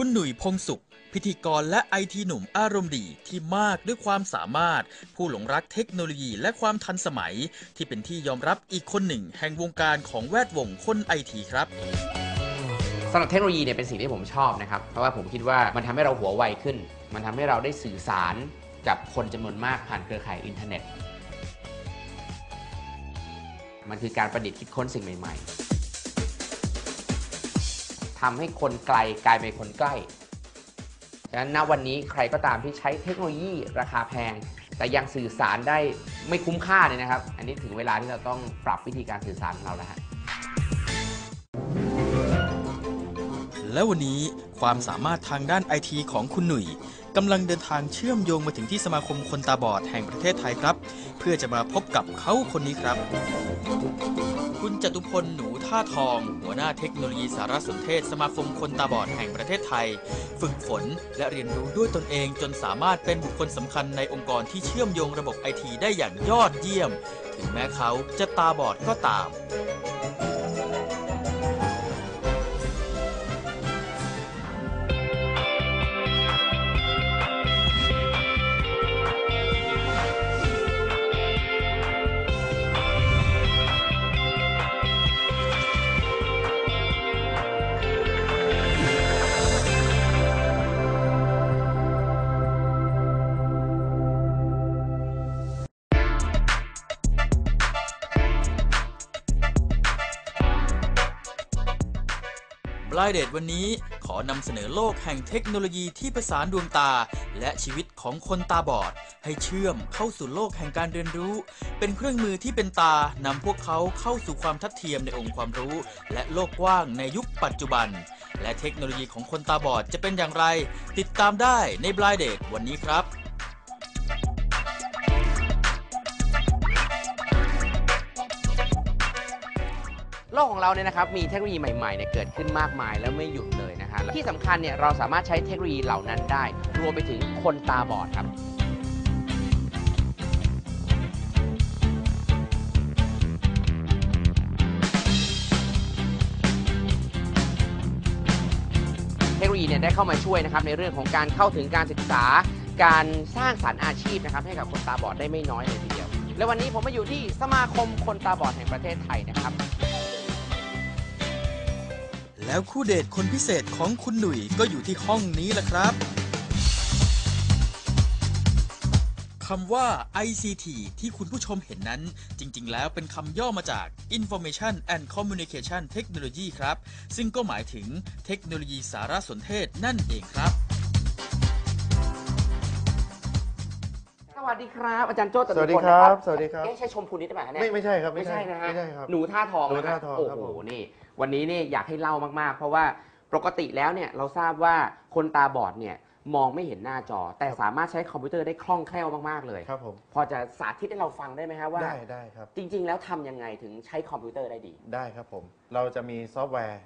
คุณหนุ่ยพงสุข พิธีกรและไอทีหนุ่มอารมณ์ดีที่มากด้วยความสามารถ ผู้หลงรักเทคโนโลยีและความทันสมัย ที่เป็นที่ยอมรับอีกคนหนึ่ง แห่งวงการของแวดวงคนไอทีครับสำหรับเทคโนโลยีเนี่ยเป็นสิ่งที่ผมชอบนะครับ เพราะว่าผมคิดว่ามันทำให้เราหัวไวขึ้น มันทำให้เราได้สื่อสารกับคนจำนวนมากผ่านเครือข่ายอินเทอร์เน็ต มันคือการประดิษฐ์คิดค้นสิ่งใหม่ ๆ ทำให้คนไกลกลายเป็นคนใกล้ฉะนั้นณวันนี้ใครก็ตามที่ใช้เทคโนโลยีราคาแพง แต่ยังสื่อสารได้ไม่คุ้มค่าเนี่ยนะครับ อันนี้ถึงเวลาที่เราต้องปรับวิธีการสื่อสารของเราแล้วฮะและวันนี้ความสามารถทางด้านไอทีของคุณหนุ่ยกำลังเดินทางเชื่อมโยงมาถึงที่สมาคมคนตาบอดแห่งประเทศไทยครับ เพื่อจะมาพบกับเขาคนนี้ครับ คุณจตุพลหนู ท่าทอง หัวหน้าเทคโนโลยีสารสนเทศสมาคมคนตาบอดแห่งประเทศไทย ฝึกฝนและเรียนรู้ด้วยตนเองจนสามารถเป็นบุคคลสำคัญในองค์กรที่เชื่อมโยงระบบไอทีได้อย่างยอดเยี่ยม ถึงแม้เขาจะตาบอดก็ตาม บลายเดตวันนี้ขอนำเสนอโลกแห่งเทคโนโลยีที่ประสานดวงตา และชีวิตของคนตาบอด ให้เชื่อมเข้าสู่โลกแห่งการเรียนรู้ เป็นเครื่องมือที่เป็นตานำพวกเขาเข้าสู่ความทัดเทียมในองค์ความรู้ และโลกกว้างในยุคปัจจุบัน และเทคโนโลยีของคนตาบอดจะเป็นอย่างไร ติดตามได้ในบลายเดตวันนี้ครับ ลกของเราเนี่ยนะครับมีเทคโนโลยีใหม่ๆเนี่ยเกิดขึ้นมากมายแล้วไม่หยุดเลยนะฮะและที่สำคัญเนี่ยเราสามารถใช้เทคโนโลยีเหล่านั้นได้ รวมไปถึงคนตาบอดครับ เทคโนโลยีเนี่ยได้เข้ามาช่วยนะครับในเรื่องของการเข้าถึงการศึกษา การสร้างสรรค์อาชีพนะครับให้กับคนตาบอดได้ไม่น้อยเลยทีเดียว และวันนี้ผมมาอยู่ที่สมาคมคนตาบอดแห่งประเทศไทยนะครับ แล้วคู่เดทคนพิเศษของคุณหนุ่ยก็อยู่ที่ห้องนี้แหละครับคำว่า ICT ที่คุณผู้ชมเห็นนั้น จริง ๆ แล้วเป็นคำย่อมาจาก Information and Communication Technology ครับ ซึ่งก็หมายถึงเทคโนโลยีสารสนเทศนั่นเองครับ สวัสดีครับอาจารย์โจ้ตสวัสดีพลครับ นะสวัสดีครับ เอ๊ะใช่ชมพูนิดหรือเปล่าเนี่ยไม่ไม่ใช่ครับไม่ใช่นะฮะไม่ใช่ครับหนูท่าทองหนูนะคท่ารับทองโอ้ครับโหผม นี่ วันนี้นี่อยากให้เล่ามากๆ เพราะว่าปกติแล้วเนี่ยเราทราบว่าคนตาบอดเนี่ยมองไม่เห็นหน้าจอ แต่สามารถใช้คอมพิวเตอร์ได้คล่องแคล่วมากๆเลยครับผมพอจะสาธิตให้เราฟังได้ไหมครับว่า ได้ได้ครับ จริง ๆ แล้วทำยังไงถึงใช้คอมพิวเตอร์ได้ดี ได้ครับผม เราจะมีซอฟต์แวร์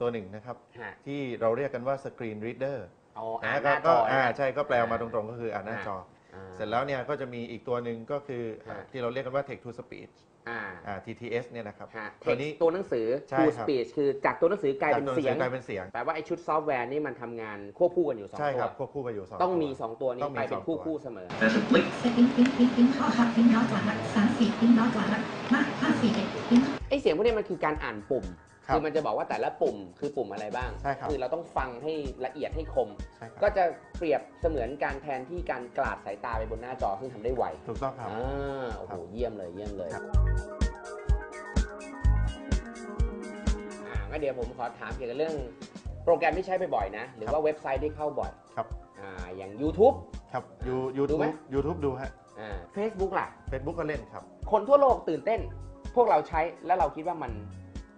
ตัวหนึ่งนะครับ ฮะ ที่เราเรียกกันว่า Screen Reader อ๋ออ่านะนหน้าจก็ออ่านะ ใช่ก็แปลมาตรงๆ ก็คืออ่านหน้าจอ อ่า เสร็จแล้วเนี่ยก็จะมีอีกตัวหนึ่งก็คือฮะที่เราเรียกกันว่า Text to Speech อ่าอ่า TTS เนี่ยนะครับ ฮะตัวนี้ตัวหนังสือ ใช่ to ครับ speech คือจากตัวหนังสือกลายเป็นจกตัวหเสียงกลายเป็นเสียง แปลว่าไอ้ชุดซอฟต์แวร์นี่มันทำงานควบคู่กันอยู่สองใช่ตัควรับควบคู่กันอยู่สองต้องมีตัว2 ตัวนี้ต้องมีไปเป็นสองคู่ตัวคู่เสมอปิ้งปิ้งปิ้งปิ้งปิ้งข้อขับปิ้งร้อยกว่าละสามสี่ปิ้งร้อยกว่าละมาห้าสี่เอ็ดปิ้งไอเสียงพวกนี้มันคือการอ่านปุ่ม ครับคือมันจะบอกว่าแต่ละปุ่มคือปุ่มอะไรบ้างใช่ครับ อเราต้องฟังให้ละเอียดให้คม ใช่ครับก็จะเปรียบเสมือนการแทนที่การกลาดสายตาไปบนหน้าจอซึ่งทำได้ไวถูกต้องครับ อ่าโอ้โหครับเยี่ยมเลยเยี่ยมเลยครับ อ่างั้นเดี๋ยวผมขอถามเกี่ยวกับเรื่องโปรแกรมที่ใช้บ่อยๆนะ หรือว่าเว็บไซต์ที่เข้าบ่อยครับอ่าอย่าง YouTube ครับยูดูไหมยูทูบดูฮะอ่า Facebook ล่ะ Facebook ก็เล่นครับ คนทั่วโลกตื่นเต้น พวกเราใช้แล้วเราคิดว่ามัน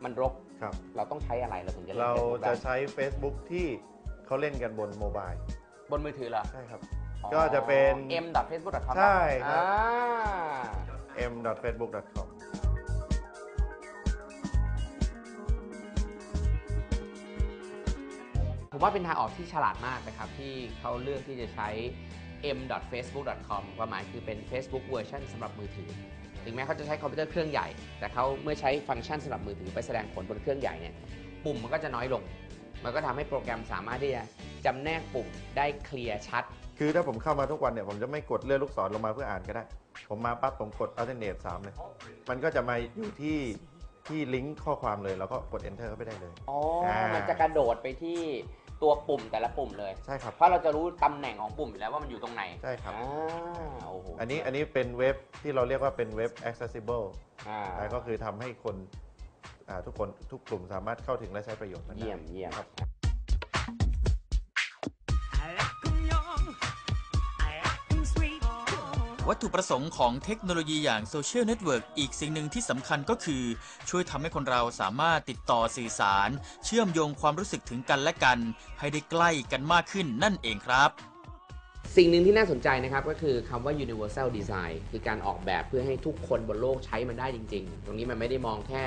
มันรก ครับ เราต้องใช้อะไรเราถึงจะเล่น เรา Facebook จะได้ใช้ Facebook ที่เขาเล่นกันบนโมบายบนมือถือเหรอใช่ครับ ก็จะเป็น m.facebook.com ใช่ครับ อ่า m.facebook.com ผมว่าเป็นทางออกที่ฉลาดมากนะครับ ที่เขาเลือกที่จะใช้ m.facebook.com ความหมายคือเป็น Facebook เวอร์ชันสำหรับมือถือ ถึงแม้เขาจะใช้คอมพิวเตอร์เครื่องใหญ่ แต่เขาเมื่อใช้ฟังก์ชันสำหรับมือถือไปแสดงผลบนเครื่องใหญ่เนี่ยปุ่มมันก็จะน้อยลง มันก็ทำให้โปรแกรมสามารถที่จะจำแนกปุ่มได้เคลียร์ชัด คือถ้าผมเข้ามาทุกวันเนี่ยผมจะไม่กดเลื่อนลูกศรลงมาเพื่ออ่านก็ได้ ผมมาปั๊บผมกด alternate 3เลยมันก็จะมาอยู่ที่ ที่ลิงก์ข้อความเลย แล้วก็กด enter เข้าไปได้เลย อ๋ออ่ามัมันจะกระโดดไปที่ตัวปุ่มแต่ละปุ่มเลย ใช่ครับ เพราะเราจะรู้ตำแหน่งของปุ่มอยู่แล้วว่ามันอยู่ตรงไหนใช่ครับ อ่าโอ้โหอันนี้อันนี้เป็นเว็บที่เราเรียกว่าเป็นเว็บ accessible อ่า นะก็คือทำให้คนอ่าทุกคนทุกกลุ่มสามารถเข้าถึงและใช้ประโยชน์มันได้ เยี่ยมเยี่ยมครับ วัตถุประสงค์ของเทคโนโลยีอย่างโซเชียลเน็ตเวิร์กอีกสิ่งหนึ่งที่สำคัญก็คือ ช่วยทำให้คนเราสามารถติดต่อสื่อสาร เชื่อมโยงความรู้สึกถึงกันและกัน ให้ได้ใกล้กันมากขึ้นนั่นเองครับ สิ่งหนึ่งที่น่าสนใจนะครับก็คือคำว่า universal design คือการออกแบบเพื่อให้ทุกคนบนโลกใช้มันได้จริง ๆ ตรงนี้มันไม่ได้มองแค่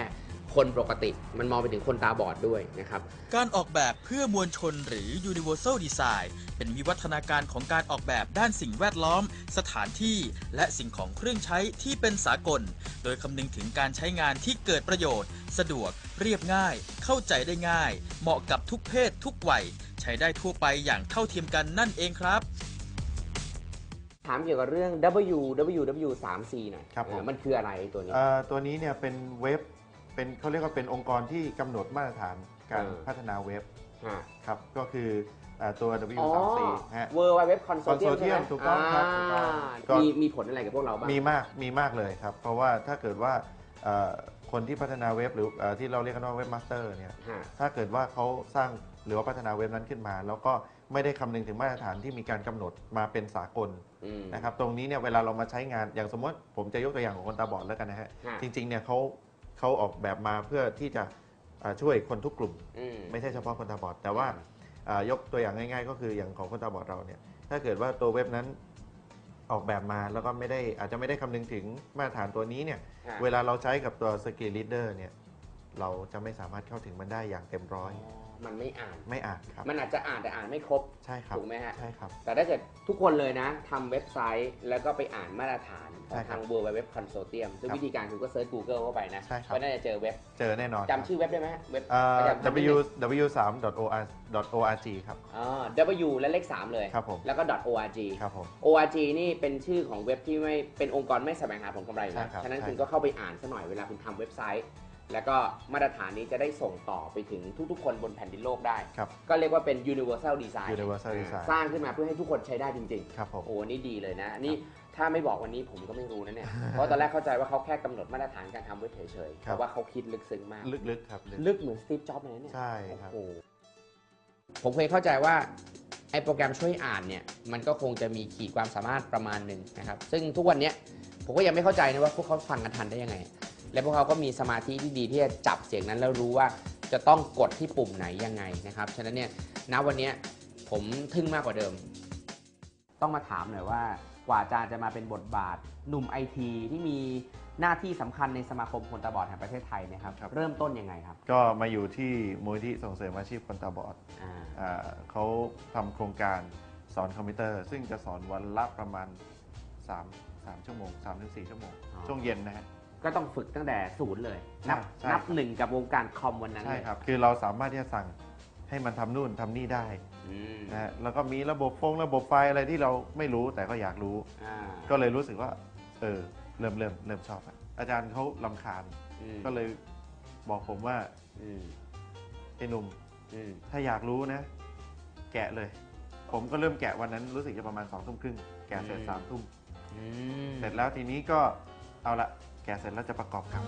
คนปกติ มันมองไปถึงคนตาบอดด้วยนะครับ การออกแบบเพื่อมวลชนหรือ universal design เป็นวิวัฒนาการของการออกแบบด้านสิ่งแวดล้อม สถานที่ และสิ่งของเครื่องใช้ที่เป็นสากล โดยคำนึงถึงการใช้งานที่เกิดประโยชน์ สะดวก เรียบง่าย เข้าใจได้ง่าย เหมาะกับทุกเพศทุกวัย ใช้ได้ทั่วไปอย่างเท่าเทียมกันนั่นเองครับถามเกี่ยวกับเรื่อง www 3 c หน่อยครับผมเออมันคืออะไรตัวนี้ เอ่อตัวนี้เนี่ยเป็นเว็บ เป็นเขาเรียกว่าเป็นองค์กรที่กำหนดมาตรฐานการเออ พัฒนาเว็บฮะครับก็คืออ่าตัวอ๋อ W34 ฮะ World Wide Web Consortium ใช่ไหม Consortium ถูกต้องครับถูกต้องอ่าก็ มีมีผลอะไรกับพวกเราบ้าง มีมากมีมากเลยครับ เพราะว่าถ้าเกิดว่าเอ่อคนที่พัฒนาเว็บหรือเอ่อที่เราเรียกกันว่าเว็บมาสเตอร์เนี่ยฮะ ถ้าเกิดว่าเขาสร้างหรือว่าพัฒนาเว็บนั้นขึ้นมา แล้วก็ไม่ได้คำนึงถึงมาตรฐานที่มีการกำหนดมาเป็นสากลอืม นะครับตรงนี้เนี่ยเวลาเรามาใช้งานอย่างสมมติผมจะยกตัวอย่างของคนตาบอดแล้วกันนะฮะฮะ จริงๆเนี่ยเขา เขาออกแบบมาเพื่อที่จะอ่าช่วยคนทุกกลุ่ม อืม ไม่ใช่เฉพาะคนตาบอด แต่ว่าอืมอ่ายกตัวอย่างง่าย ๆ ก็คืออย่างของคนตาบอดเราเนี่ยถ้าเกิดว่าตัวเว็บนั้นออกแบบมาแล้วก็ไม่ได้อาจจะไม่ได้คำนึงถึงมาตรฐานตัวนี้เนี่ยฮะ เวลาเราใช้กับตัว Skill Leader เนี่ยเราจะไม่สามารถเข้าถึงมันได้อย่างเต็มร้อย มันไม่อ่าน ไม่อ่านครับ มันอาจจะอ่านแต่อ่านไม่ครบใช่ครับถูกไหมฮะใช่ครับ แต่ถ้าเกิดทุกคนเลยนะทำเว็บไซต์แล้วก็ไปอ่านมาตรฐานขอใช่งครัทาบง World Wide Web Consortium ซึ่งครับวิธีการคือก็เซิร์ช Google เข้าไปนะใช่ครับก็น่าจะเจอเว็บเจอแน่นอนจำชื่อเว็บได้ไหมฮะเว็บอ่าจำชื่อ w w 3 org ครับอ่า W และเลข 3 เลยครับผมแล้วก็ .org ครับผม org นี่เป็นชื่อของเว็บที่ไม่เป็นองค์กรไม่แสวงหาผลกำไรอยู่แล้วใช่ครับฉะนั้นใช่คุณก็เข้าไปอ่านซะหน่อยเวลาคุณทำเว็บไซต์ แล้วก็มาตรฐานนี้จะได้ส่งต่อไปถึงทุกๆ คนบนแผ่นดินโลกได้ ครับ ก็เรียกว่าเป็น universal design Universal อ่า Design สร้างขึ้นมาเพื่อให้ทุกคนใช้ได้จริงครับผมๆโอ้นี่ดีเลยนะ นี่ถ้าไม่บอกวันนี้ผมก็ไม่รู้นะเนี่ย เพราะตอนแรกเข้าใจว่าเขาแค่กำหนดมาตรฐานการทำเว็บเฉยๆ ครับ แต่ว่าเขาคิดลึกซึ้งมาก ลึกๆครับลึก ลึกเหมือนสตีฟจ็อบส์เลยนะเนี่ย ใช่ครับ โอ้โหผมเคยเข้าใจว่าไอ้โปรแกรมช่วยอ่านเนี่ยมันก็คงจะมีขีดความสามารถประมาณหนึ่งนะครับ ซึ่งทุกวันเนี้ยผมก็ยังไม่เข้าใจนะว่าพวกเขาฟังกันทันได้ยังไง และพวกเขาก็มีสมาธิที่ดีที่จะจับเสียงนั้นแล้วรู้ว่าจะต้องกดที่ปุ่มไหนยังไงนะครับ ฉะนั้นเนี่ยณวันเนี้ยผมทึ่งมากกว่าเดิม ต้องมาถามหน่อยว่ากว่าอาจารย์จะมาเป็นบทบาทหนุ่มไอทีที่มีหน้าที่สำคัญในสมาคมคนตาบอดแห่งประเทศไทยเนะครับครับเริ่มต้นยังไงครับ ก็มาอยู่ที่มูลที่ส่งเสริมอาชีพคนตาบอดอ่าอ่าเขาทำโครงการสอนคอมพิวเตอร์ ซึ่งจะสอนวันละประมาณ 3 3 ชั่วโมง3ถึง4ชั่วโมงอ๋อช่วงเย็นนะฮะ ก็ต้องฝึกตั้งแต่ศูนย์เลย นับใช่นับครับ หนึ่งกับวงการคอมวันนั้นใช่เลยครับ คือเราสามารถที่จะสั่งให้มันทำนู่นทำนี่ได้อืมนะฮะแล้วก็มีระบบฟงระบบไฟอะไรที่เราไม่รู้แต่ก็อยากรู้ อ่าก็เลยรู้สึกว่า เออ เริ่มเริ่มเริ่มชอบอะอาจารย์เขาลำคาญ อืมก็เลยบอกผมว่าอืมไอ้หนุ่ม อืมถ้าอยากรู้นะ แกะเลย ผมก็เริ่มแกะวันนั้นรู้สึกจะประมาณสองทุ่มครึ่งแกะเสร็จสามทุ่มอืมเสร็จแล้วทีนี้ก็เอาละ แกะเสร็จแล้วจะประกอบกับ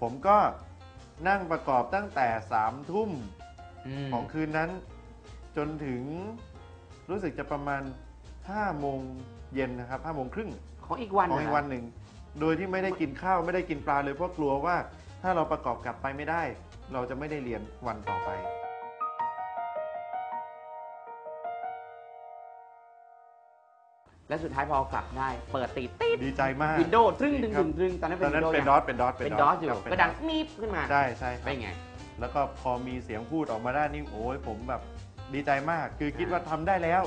ผมก็นั่งประกอบตั้งแต่สามทุ่มมของคืนนั้น จนถึงรู้สึกจะประมาณ5โมงเย็นนะครับ5โมงครึ่งของอีกวันของอีเหกรวันหนึ่ง โดยที่ไม่ได้กินข้าวไม่ได้กินปลาเลยเพราะกลัวว่าถ้าเราประกอบกลับไปไม่ได้ เราจะไม่ได้เรียนวันต่อไป และสุดท้ายพอกลับได้ เปิดติดติดดีใจมาก วินโดว์ตรึ้งดึงครัดึบงดึงตอนนั้นตเป็อนนนั้น Windows เป็นยังดอทเป็นดอทเป็นดอสอยู่ครับเป็นก็ดัง DOS มีบขึ้นมาใช่ใช่ครับเป็นไง แล้วก็พอมีเสียงพูดออกมาได้นี่โอ้ยผมแบบดีใจมาก คือคิดว่าทำได้แล้ว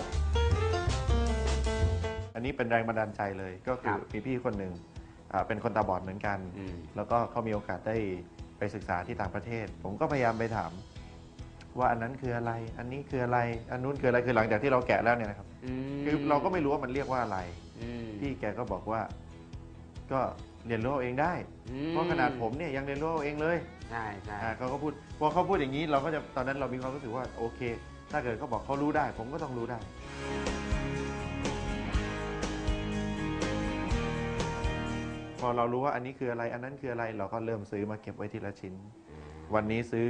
อันนี้เป็นแรงบันดาลใจเลยก็คืคอรับ มีพี่คนหนึ่งอ่าเป็นคนตาบอดเหมือนกัน อืม แล้วก็เขามีโอกาสได้ไปศึกษาที่ต่างประเทศ ผมก็พยายามไปถาม ว่าอันนั้นคืออะไร อันนี้คืออะไร อันนู้นคืออะไร คือหลังจากที่เราแกะแล้วเนี่ยนะครับ คือเราก็ไม่รู้ว่ามันเรียกว่าอะไรอืมพี่แกก็บอกว่า ก็เรียนรู้เอาเองได้อืมเพราะขนาดผมเนี่ยยังเรียนรู้เอาเองเลย ใช่ใช่อ่าเขาก็พูด พอเขาพูดอย่างนี้เราก็จะ ตอนนั้นเรามีความรู้สึกว่าโอเค ถ้าเกิดเขาบอกเขารู้ได้ ผมก็ต้องรู้ได้พอเรารู้ว่าอันนี้คืออะไร อันนั้นคืออะไร เราก็เริ่มซื้อมาเก็บไว้ทีละชิ้น วันนี้ซื้อ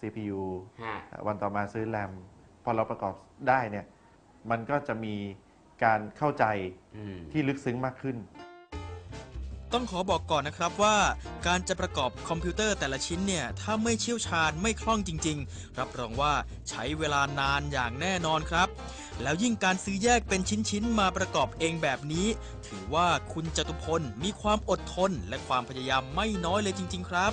CPU ฮะ วันต่อมาซื้อแรมพอเราประกอบได้เนี่ยมันก็จะมีการเข้าใจอืม ที่ลึกซึ้งมากขึ้น ต้องขอบอกก่อนนะครับว่าการจะประกอบคอมพิวเตอร์แต่ละชิ้นเนี่ย ถ้าไม่เชี่ยวชาญไม่คล่องจริง ๆ รับรองว่าใช้เวลานานอย่างแน่นอนครับ แล้วยิ่งการซื้อแยกเป็นชิ้น ๆ มาประกอบเองแบบนี้ ถือว่าคุณจตุพลมีความอดทนและความพยายามไม่น้อยเลยจริง ๆ ครับ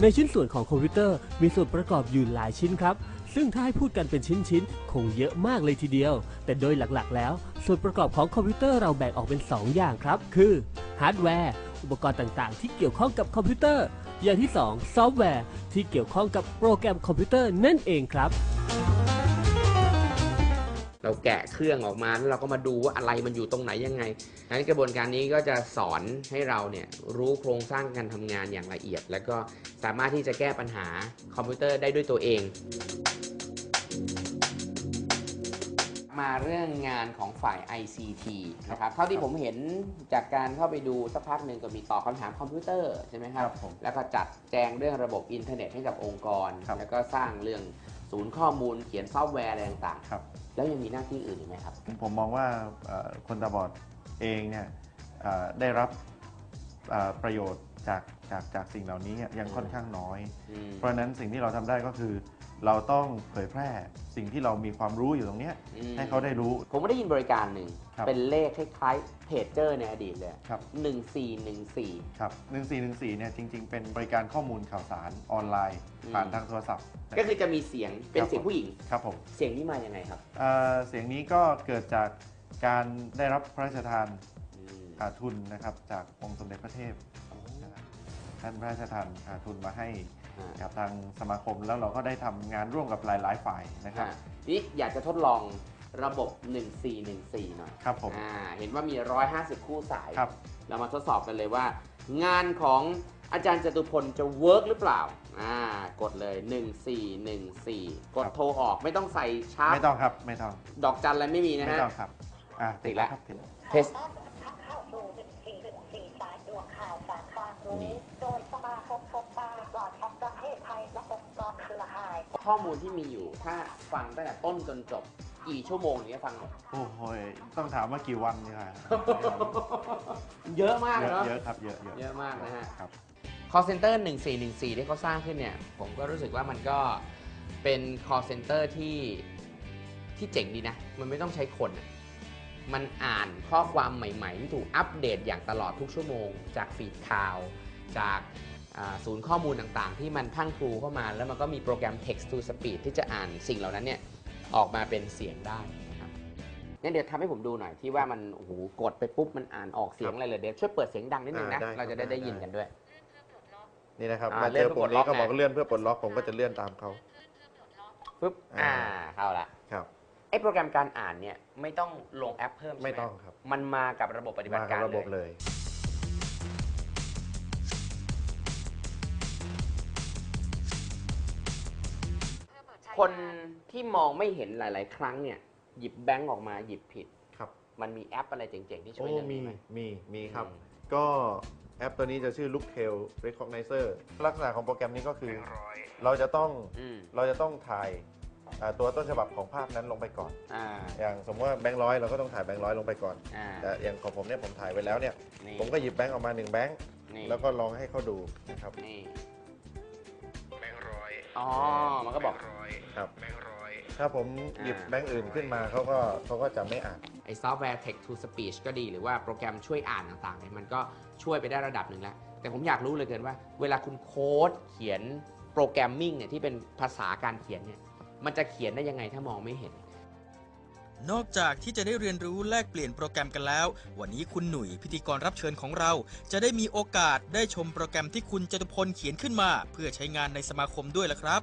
ในชิ้นส่วนของคอมพิวเตอร์มีส่วนประกอบอยู่หลายชิ้นครับ ซึ่งถ้าให้พูดกันเป็นชิ้นๆ คงเยอะมากเลยทีเดียว แต่โดยหลักๆ แล้ว ส่วนประกอบของคอมพิวเตอร์เราแบ่งออกเป็น 2 อย่างครับ คือฮาร์ดแวร์อุปกรณ์ต่างๆ ที่เกี่ยวข้องกับคอมพิวเตอร์ อย่างที่ 2 ซอฟต์แวร์ที่เกี่ยวข้องกับโปรแกรมคอมพิวเตอร์นั่นเองครับ เราแกะเครื่องออกมาแล้วเราก็มาดูว่าอะไรมันอยู่ตรงไหนยังไงดังนั้นกระบวนการนี้ก็จะสอนให้เราเนี่ยรู้โครงสร้างการทำงานอย่างละเอียด แล้วก็สามารถที่จะแก้ปัญหาคอมพิวเตอร์ได้ด้วยตัวเอง มาเรื่องงานของฝ่าย ICT นะครับ เท่าที่ผมเห็นจากการเข้าไปดูสักพักหนึ่งก็มีตอบคำถามคอมพิวเตอร์ใช่ไหมครับครับผมแล้วก็จัดแจงเรื่องระบบอินเทอร์เน็ตให้กับองค์กรครับแล้วก็สร้างเรื่อง ศูนย์ข้อมูลเขียนซอฟต์แวร์อะไรต่างๆครับแล้วยังมีหน้าที่อื่นอีกไหมครับ ผมมองว่าเอ่อคนตาบอดเองเนี่ยเอ่อได้รับเอ่อประโยชน์จากจากจากสิ่งเหล่านี้ยังค่อนข้างน้อย อืม เพราะฉะนั้นสิ่งที่เราทำได้ก็คือ เราต้องเผยแพร่สิ่งที่เรามีความรู้อยู่ตรงเนี้ยอืม ให้เขาได้รู้ ผมก็ได้ยินบริการหนึ่ง ครับเป็นเลขคล้ายๆเพจเจอร์ในอดีตเลยครับ1414ครับ 1414เนี่ยจริง ๆ เป็นบริการข้อมูลข่าวสารออนไลน์ อืม ผ่านทางโทรศัพท์นะก็คือจะมีเสียงเป็นครับเสียงผู้หญิง ครับผมเสียงนี้มายังไงครับเอ่อเสียงนี้ก็เกิดจากการได้รับพระราชทานอืมอ่าทุนนะครับจากองค์สมเด็จพระเทพนะครับท่านพระราชทานอ่าทุนมาให้อ่า กับทางสมาคมแล้วเราก็ได้ทำงานร่วมกับหลาย ๆ ฝ่ายนะครับอ่านี่อยากจะทดลองระบบ 1414 หน่อยครับผมอ่าเห็นว่ามี 150 คู่สาย ครับ เรามาทดสอบกันเลยว่า งานของอาจารย์จตุพลจะเวิร์กหรือเปล่าอ่ากดเลย 1414 กดโทรออกไม่ต้องใส่ชาร์ไม่ต้องครับไม่ต้องดอกจันอะไรไม่มีนะไม่ฮะ ต้องครับอ่าติดแล้วครับติดแล้ว เทส เข้าสู่14 14สายด่วนข่าวสารความนี่รู้โข่ายข้อมูลที่มีอยู่ถ้าฟังตั้งแต่ต้นจนจบ กี่ชั่วโมงถึงจะฟังหมด โอ้โหต้องถามว่ากี่วันดีกว่าเยอะมากเยอะเนาะ เยอะครับเยอะเยอะเยอะมากนะฮะ ครับ call center 1414 ที่เขาสร้างขึ้นเนี่ย ผมก็รู้สึกว่ามันก็เป็น call center ที่ที่เจ๋งดีนะ มันไม่ต้องใช้คนอะมันอ่านข้อความใหม่ๆ ที่ถูกอัปเดตอย่างตลอดทุกชั่วโมง จากฟีดข่าว จากอ่า ศูนย์ข้อมูลต่างๆ ที่มันพรังพรูเข้ามา แล้วมันก็มีโปรแกรม text to speech ที่จะอ่านสิ่งเหล่านั้นเนี่ยออกมาเป็นเสียงได้นะครับงั้นเดี๋ยวทำให้ผมดูหน่อยที่ว่ามันโอ้โหกดไปปุ๊บมันอ่านออกเสียงอะไรเลยเดี๋ยวช่วยเปิดเสียงดังนิดนึงนะอ่าได้ครับเราจะได้ได้ ได้ยินได้กันด้วย นี่นะครับอ่ามาเลื่เจอนอเพื่ปุ่อมนี้ปลดล็อกก็บอกนะเลื่อนเพื่อปลดล็อกผมก็จะเลื่อนตามเขา ปุ๊บอ่า อ่าเข้าละครับ ไอ้โปรแกรมการอ่านเนี่ยไม่ต้องลงแอปเพิ่มใช่หไม่ต้องครับมันมากับระบบปฏิบัมาติกักาบรระบบเลย คนที่มองไม่เห็นหลาย ๆ ครั้งเนี่ย หยิบแบงก์ออกมาหยิบผิด ครับ มันมีแอปอะไรเจ๋ง ๆ ที่ช่โอ้วยเรื่องมีนี้ไหม มีมีครับ อืม ก็แอปตัวนี้จะชื่อ Looktail Recognizer ลักษณะของโปรแกรมนี้ก็คือ เราจะต้องอืมเราจะต้องถ่ายอ่าตัวต้นฉบับของภาพนั้นลงไปก่อน อ่าอย่างสมมติว่าแบงค์ร้อยเราก็ต้องถ่ายแบงค์ร้อยลงไปก่อนอ่าแต่อย่างของผมเนี่ยผมถ่ายไว้แล้วเนี่ย นี่ผมก็หยิบแบงค์ออกมาหนึ่งแบงค์นี่แล้วก็ลองให้เขาดูนะครับ นี่แบงค์ร้อยอ๋อมันก็บอกแบงค์ร้ อยครับ แบงค์ร้อยถ้าผมหยิบอ่าแบงค์อื่นขึ้นมาเขาก็เขาก็จะไม่อ่าน ไอ้ซอฟต์แวร์ text to speech ก็ดีหรือว่าโปรแกรมช่วยอ่านต่างๆเนี่ยมันก็ช่วยไปได้ระดับหนึ่งแล้ว แต่ผมอยากรู้เลยเกินว่า เวลาคุณโค้ดเขียนโปรแกรมมิ่งเนี่ยที่เป็นภาษาการเขียนเนี่ยมันจะเขียนได้ยังไงถ้ามองไม่เห็น นอกจากที่จะได้เรียนรู้แลกเปลี่ยนโปรแกรมกันแล้ว วันนี้คุณหนุ่ยพิธีกรรับเชิญของเรา จะได้มีโอกาสได้ชมโปรแกรมที่คุณจตุพลเขียนขึ้นมา เพื่อใช้งานในสมาคมด้วยละครับ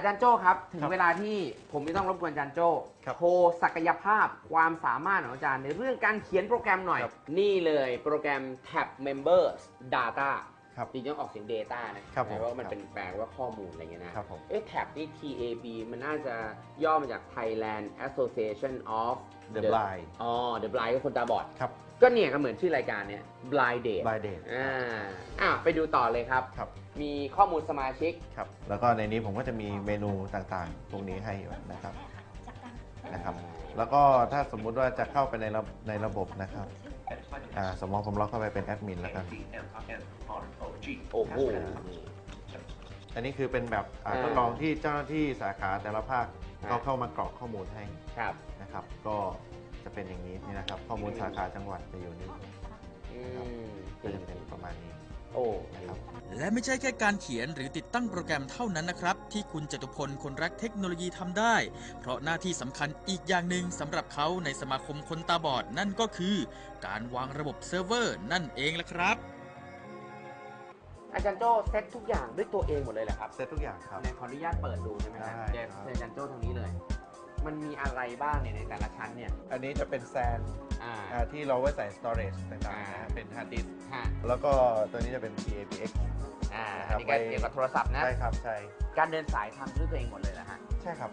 อาจารย์โจ้ครับ ถึงครับเวลาที่ผมไม่ต้องรบกวนอาจารย์โจ้ครับโชว์ศักยภาพความสามารถของอาจารย์ในเรื่องการเขียนโปรแกรมหน่อย ครับนี่เลยโปรแกรม Tab Members Data ครับจริงๆต้องออกเสียง Data นะครับผมแปลว่ามันครับเป็นแปลว่าข้อมูลอะไรเงี้ยนะครับผม เอ๊ะ Tab นี่ TAB มันน่าจะย่อมาจาก Thailand Association of The Blind อ๋อ The Blind ก็คนตาบอด ครับ ก็เนี่ยก็เหมือนชื่อรายการเนี่ย Blind Date Blind Date อ่าอะไปดูต่อเลยครับ ครับ มีข้อมูลสมาชิก ครับ แล้วก็ในนี้ผมก็จะมีเมนูต่างๆพวกนี้ให้อยู่นะครับ นะครับ แล้วก็ถ้าสมมุติว่าจะเข้าไปในระในระบบนะครับอ่าสมมติผมล็อกเข้าไปเป็นแอดมินแล้วกัน โอ้โห อันนี้คือเป็นแบบอ่าอ่า ทดลองที่เจ้าหน้าที่สาขาแต่ละภาคอ่า ก็เข้ามากรอกข้อมูลให้ครับนะครับ ก็จะเป็นอย่างนี้นี่นะครับ ข้อมูลสาขาจังหวัดจะอยู่นี่อืมก็จะเป็นประมาณนี้โอ้นะครับและไม่ใช่แค่การเขียนหรือติดตั้งโปรแกรมเท่านั้นนะครับ ที่คุณจตุพลคนรักเทคโนโลยีทำได้ เพราะหน้าที่สำคัญอีกอย่างหนึ่งสำหรับเขาในสมาคมคนตาบอดนั่นก็คือ การวางระบบเซิร์ฟเวอร์นั่นเองละครับ อาจารย์โจ้เซตทุกอย่างด้วยตัวเองหมดเลยเหรอครับเซตทุกอย่างครับ ในขออนุญาตเปิดดูได้ไหมครับได้เดี๋ยวครับ เชิญอาจารย์โจ้ทางนี้เลย มันมีอะไรบ้างเนี่ยในแต่ละชั้นเนี่ย อันนี้จะเป็นแซนอ่า อ่าที่เราไว้ใส่ storage ต่างๆนะอ่าฮะเป็น hard disk ฮะแล้วก็ตัวนี้จะเป็น PAPX อ่าครับนี่ก็ไว้เกี่ยวกับโทรศัพท์นะ ใช่ครับใช่ การเดินสายทำด้วยตัวเองหมดเลยนะฮะ ใช่ครับ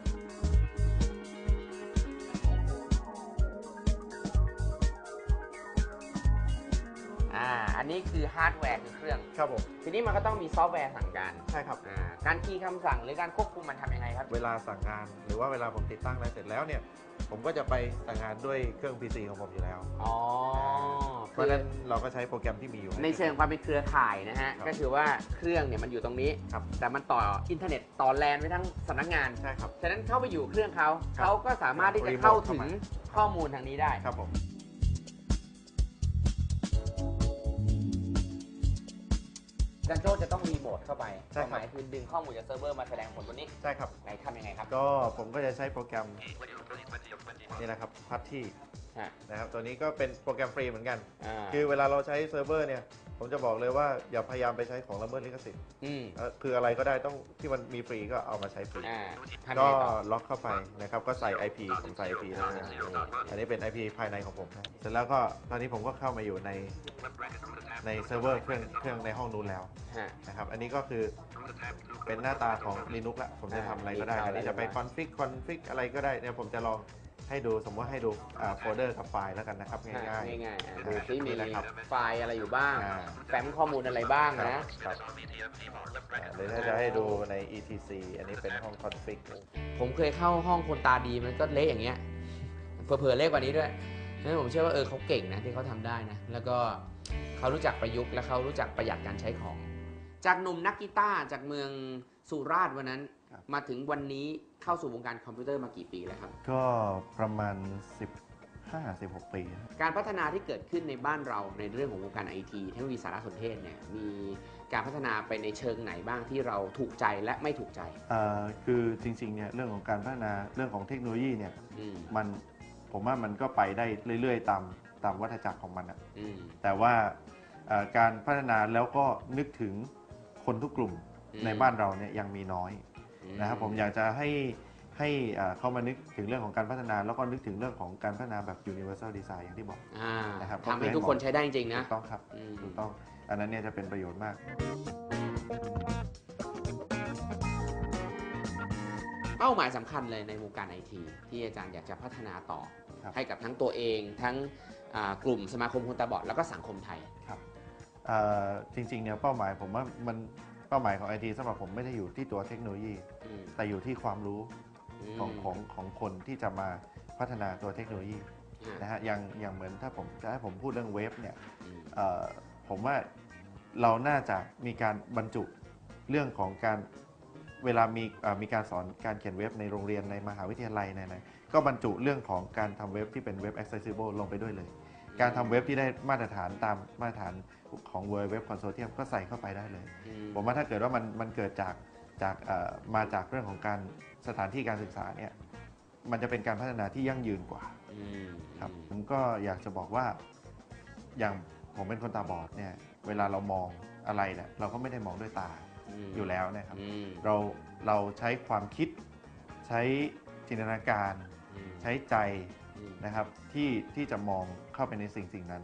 อ่า อันนี้คือฮาร์ดแวร์คือเครื่อง ครับผม ทีนี้มันก็ต้องมีซอฟต์แวร์สั่งการ ใช่ครับ อ่า การคีย์คำสั่งหรือการควบคุมมันทำยังไงครับ เวลาสั่งงานหรือว่าเวลาผมติดตั้งอะไรเสร็จแล้วเนี่ย ผมก็จะไปสั่งงานด้วยเครื่อง PC ของผมอยู่แล้ว อ๋อเพคืราะอฉะนั้นเราก็ใช้โปรแกรมที่มีอยู่ ในเชิงความเป็นเครือข่ายนะฮะ ครับก็คือว่าเครื่องเนี่ยมันอยู่ตรงนี้ ครับ แต่มันต่ออินเทอร์เน็ตต่อแลนไปทั้งสำนักงาน ใช่ครับ ฉะนั้นเข้าไปอยู่เครื่องเขา ครับเขาก็สามารถที่จะรีโมทเข้าเข้าถึงมาข้อมูลทางนี้ได้ ครับผม อาจารย์โจจะต้องรีโมทเข้าไปใช่ความคหรับมายคือดึงข้อมูลจากเซิร์ฟเวอร์มาแสดงผลบนนี้ใช่ครับ ไหนทำยังไงครับ ก็ผมก็จะใช้โปรแกรมนี่นะครับพัทที่ ฮะ นะครับตัวนี้ก็เป็นโปรแกรมฟรีเหมือนกัน อ่าคือเวลาเราใช้เซิร์ฟเวอร์เนี่ย ผมจะบอกเลยว่าอย่าพยายามไปใช้ของละเมิดลิขสิทธิ์อืมเอ่อคืออะไรก็ได้ต้องที่มันมีฟรีก็เอามาใช้ฟรี อ่าทำยังก็ไงต่อล็อกเข้าไปนะครับ ก็ใส่ IP ผมใส่ IP แล้วนะอันนี้เป็น IP ภายในของผมนะเสร็จแล้วก็ตอนนี้ผมก็เข้ามาอยู่ในในเซิร์ฟเวอร์เครื่องเครื่องในห้องนู้นแล้วฮะ นะครับ อันนี้ก็คือเป็นหน้าตาของ Linux ละผมจะทำอะไรก็ได้อ่าอันนี้จะไปเรียบร้อยคอนฟิกคอนฟิกอะไรก็ได้เนี่ยผมจะลอง ให้ดูสมมติว่าให้ดูโฟลเดอร์กับไฟล์แล้วกันนะครับฮะง่ายๆ ง่ายๆอะอ่าดูซิมีนี่นะครับไฟล์อะไรอยู่บ้าง อ่า แฟ้มข้อมูลอะไรบ้างครับนะ ครับอ่าหรือถ้าจะให้ดูใน etc อันนี้เป็นห้องคอนฟิกผมเคยเข้าห้องคนตาดีมันก็เละอย่างเงี้ยเผลอๆเละกว่านี้ด้วยฉะนั้นผมเชื่อว่าเออเขาเก่งนะที่เขาทำได้นะ แล้วก็เขารู้จักประยุกต์และเขารู้จักประหยัดการใช้ของ จากหนุ่มนักกีตาร์จากเมืองสุราษฎร์วันนั้น ครับ มาถึงวันนี้เข้าสู่วงการคอมพิวเตอร์มากี่ปีแล้วครับ ก็ประมาณ 15-16 ปีครับการพัฒนาที่เกิดขึ้นในบ้านเราในเรื่องของวงการไอทีเทคโนโลยีสารสนเทศเนี่ยมีการพัฒนาไปในเชิงไหนบ้างที่เราถูกใจและไม่ถูกใจเอ่อคือจริงๆเนี่ยเรื่องของการพัฒนาเรื่องของเทคโนโลยีเนี่ยอืมมันผมว่ามันก็ไปได้เรื่อยๆ ตามตามวัฏจักรของมันอะอืมแต่ว่าเอ่อการพัฒนาแล้วก็นึกถึงคนทุกกลุ่มอืมในบ้านเราเนี่ยยังมีน้อย นะครับผมอยากจะให้ให้เอ่อเข้ามานึกถึงเรื่องของการพัฒนา แล้วก็นึกถึงเรื่องของการพัฒนาแบบ universal design อย่างที่บอกอ่านะครับทำให้ทุกคนใช้ได้จริงๆนะถูกต้องครับอืมถูกต้องอันนั้นเนี่ยจะเป็นประโยชน์มากเป้าหมายสำคัญเลยในวงการไอทีที่อาจารย์อยากจะพัฒนาต่อครับให้กับทั้งตัวเองทั้งอ่ากลุ่มสมาคมคนตาบอดแล้วก็สังคมไทยครับเอ่อจริงๆเนี่ยเป้าหมายผมว่ามัน เป้าหมายของไอทีสำหรับผมไม่ได้อยู่ที่ตัวเทคโนโลยี อืมแต่อยู่ที่ความรู้มของของของคนที่จะมาพัฒนาตัวเทคโนโลยีอ่านะฮะอย่างอย่างเหมือนถ้าผมจะให้ผมพูดเรื่องเว็บเนี่ย อืม เอ่อผมว่าเราน่าจะมีการบรรจุเรื่องของการเวลามีเอ่อมีการสอนการเขียนเว็บในโรงเรียนในมหาวิทยาลัยในไหนๆก็บรรจุเรื่องของการทำเว็บที่เป็นเว็บ accessible ลงไปด้วยเลย การทำเว็บที่ได้มาตรฐานตามมาตรฐาน ของ World Web Consortium ก็ใส่เข้าไปได้เลยอืมผมว่าถ้าเกิดว่ามันมันเกิดจากจากเอ่อมาจากเรื่องของการสถานที่การศึกษาเนี่ยมันจะเป็นการพัฒนาที่ยั่งยืนกว่าอืมครับผมก็อยากจะบอกว่าอย่างผมเป็นคนตาบอดเนี่ยเวลาเรามองอะไรเนี่ยเราก็ไม่ได้มองด้วยตามอยู่แล้วนะครับอืมเราเราใช้ความคิด ใช้จินตนาการอืมใช้ใจอืมนะครับที่ที่จะมองเข้าไปในสิ่งสิ่งนั้น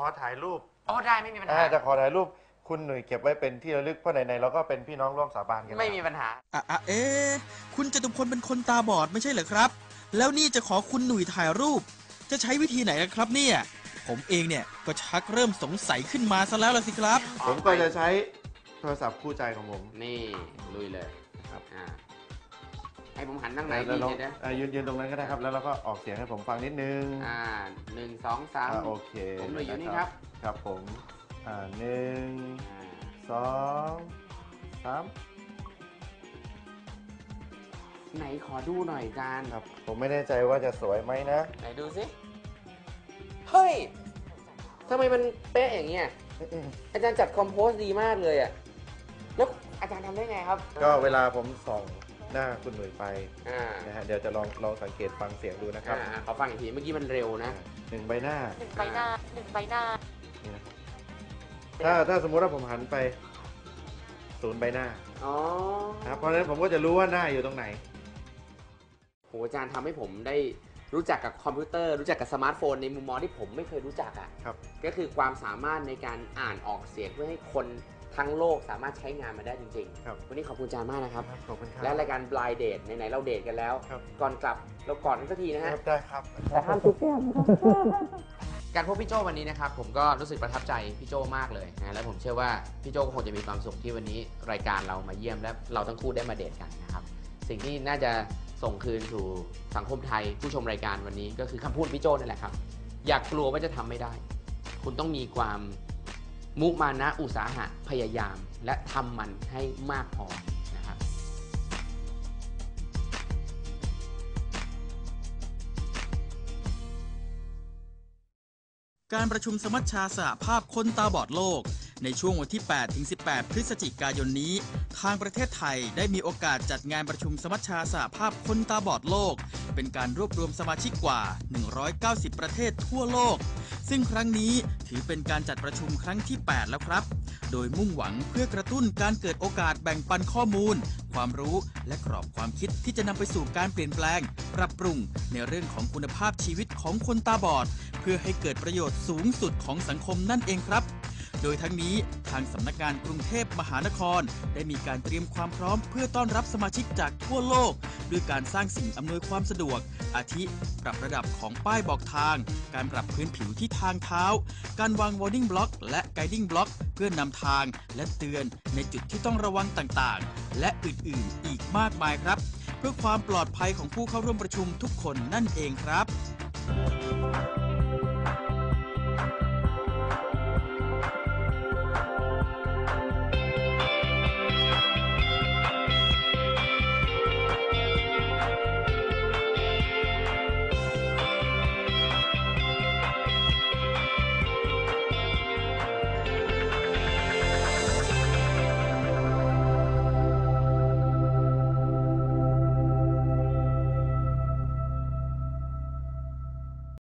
อถ่ายรูปอ๋อได้ไม่มีปัญหา อ่าจะขอถ่ายรูปคุณหนุ่ยเก็บไว้เป็นที่ระลึกเพราะไหนๆเราก็เป็นพี่น้องร่วมสาบานกันไม่แล้วมีปัญหา อะอะเอ๊ะคุณจตุพลเป็นคนตาบอดไม่ใช่เหรอครับ แล้วนี่จะขอคุณหนุ่ยถ่ายรูป จะใช้วิธีไหนล่ะครับเนี่ย ผมเองเนี่ยก็ชักเริ่มสงสัยขึ้นมาซะแล้วล่ะสิครับ ผมก็จะใช้โทรศัพท์คู่ใจของผม นี่ลุยเลยครับ อ่า ให้ผมหันทางไหนแล้วดีลองเนี่ยนะอ่ายืนยืนตรงนั้นก็ได้ครับ แล้วเราก็ออกเสียงให้ผมฟังนิดนึงอ่าหนึ่งสองสาม อ่าโอเคผมหนุ่ยอยู่นี่นะครับ ครับผมอ่าหนึ่งอ่าสองสามไหนขอดูหน่อยจานครับ ผมไม่แน่ใจว่าจะสวยไหมนะ ไหนดูสิเฮ้ยทำไมมันเป๊ะอย่างเงี้ยอาจารย์จัดคอมโพสดีมากเลยอะแล้วอาจารย์ทำได้ไงครับก็เวลาผมส่อง หน้าคุณหนุ่ยไปอ่านะฮะเดี๋ยวจะลองลองสังเกตฟังเสียงดูนะครับอ่าขอฟังอีกทีเมื่อกี้มันเร็วนะ หนึ่งใบหน้าหนึ่งใบหน้าหนึ่งใบหน้านี่นะครับถ้าถ้าสมมติว่าผมหันไปศูนย์ใบหน้าอ๋อนะครับเพราะฉะนั้นผมก็จะรู้ว่าหน้าอยู่ตรงไหน โหอาจารย์ทำให้ผมได้รู้จักกับคอมพิวเตอร์ รู้จักกับสมาร์ทโฟนในมุมมองที่ผมไม่เคยรู้จักอะ่ะครับ ก็คือความสามารถในการอ่านออกเสียงเพื่อให้คน ทั้งโลกสามารถใช้งานมาได้จริงครับ ๆ วันนี้ขอบคุณอาจารย์มากนะครับ ขอบคุณครับและรายการ Blind Date ไหนๆเราเดทกันแล้ว ครับก่อนกลับเรากอดกันสักทีนะคฮะ รับได้ครับ แต่ห้ามทุกแก้มการพบพี่โจวันนี้นะครับผมก็รู้สึกประทับใจพี่โจมากเลยนะแล้วผมเชื่อว่าพี่โจก็คงจะมีความสุขที่วันนี้รายการเรามาเยี่ยมและเราทั้งคู่ได้มาเดทกันนะครับสิ่งที่น่าจะส่งคืนสู่สังคมไทยผู้ชมรายการวันนี้ก็คือคำพูดพี่โจนั่นแหละครับ อยากกลัวว่าจะทำไม่ได้ คุณต้องมีความ มุมานะอุตสาหะพยายาม และทำมันให้มากพอนะครับการประชุมสมัชชาสหภาพคนตาบอดโลก ในช่วงวันที่ 8 ถึง 18 พฤศจิกายนนี้ ทางประเทศไทยได้มีโอกาสจัดงานประชุมสมัชชาสหภาพคนตาบอดโลก เป็นการรวบรวมสมาชิกกว่า 190 ประเทศทั่วโลก ซึ่งครั้งนี้ถือเป็นการจัดประชุมครั้งที่ 8 แล้วครับ โดยมุ่งหวังเพื่อกระตุ้นการเกิดโอกาสแบ่งปันข้อมูล ความรู้และกรอบความคิดที่จะนำไปสู่การเปลี่ยนแปลง ปรับปรุงในเรื่องของคุณภาพชีวิตของคนตาบอด เพื่อให้เกิดประโยชน์สูงสุดของสังคมนั่นเองครับ โดยทั้งนี้ทางสำนักงานกรุงเทพมหานคร ได้มีการเตรียมความพร้อมเพื่อต้อนรับสมาชิกจากทั่วโลก ด้วยการสร้างสิ่งอำนวยความสะดวก อาทิ ปรับระดับของป้ายบอกทาง การปรับพื้นผิวที่ทางเท้า การวาง warning block และ guiding block เพื่อนำทางและเตือนในจุดที่ต้องระวังต่างๆ และอื่นๆ อีกมากมายครับ เพื่อความปลอดภัยของผู้เข้าร่วมประชุมทุกคนนั่นเองครับ